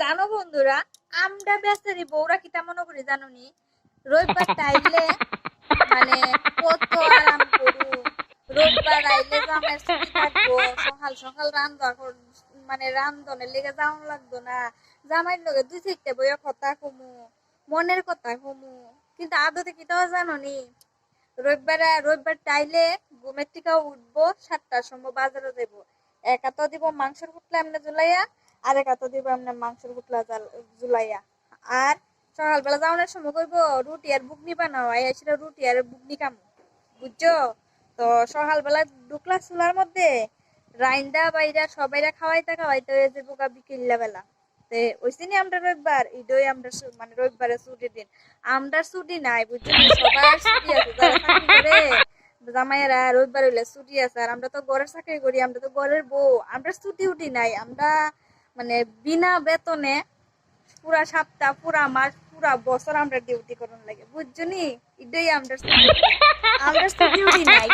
জানো বন্ধুরা, আমরা বেচারি বউরা কি তা মনে করি জানো নি? রবিবার আইলে মানে কত আরাম করু। রবিবার আইলে জামের ছুটি থাকব সকাল সকাল রান্ধা মানে রান্ধনের লেগে যাওয়া লাগতো না। জামাইয়ের লগে দুই চারটে বইয়া কথা কমু, মনের কথা কমু। কিন্তু আদতে কি তাও জানো নি? রবিবার রবিবার টাইলে ঘুমের থেকে উঠবো, সাতটার সময় বাজারে যাব এক হাতে দিব মাংসের পুটলা এমনি জুলাইয়া আর এক হাতে দিব এমনি মাংসের জাল- জুলাইয়া? আর সকালবেলা যাওয়ার সময় করব রুটি আর বুকনি বানাও আই সেটা রুটি আর বুকনি কামু বুঝছ? তো সকালবেলা ঢুকলা চুলার মধ্যে, রাইন্দা বাইরা সবাইরা খাওয়াইতে খাওয়াইতে হয়ে যাব গা বিকেল্লা বেলা। তে ওইসি নি আমরা রবিবার ঈদই আমরা মানে রবিবারে ছুটির দিন। আমরা ছুটি নাই, বুঝছ? সবার ছুটি আছে, যারা জামাইয়েরা রবিবার হইলে ছুটি আছে। আর আমরা তো ঘরের চাকরি করি, আমরা তো ঘরের বউ। আমরা ছুটি উঠি নাই, আমরা মানে বিনা বেতনে পুরা সপ্তাহ পুরা মাস পুরা বছর আমরা ডিউটি করুন লাগে। বুঝছ নি? এটাই আমরা আমরা ডিউটি নাই।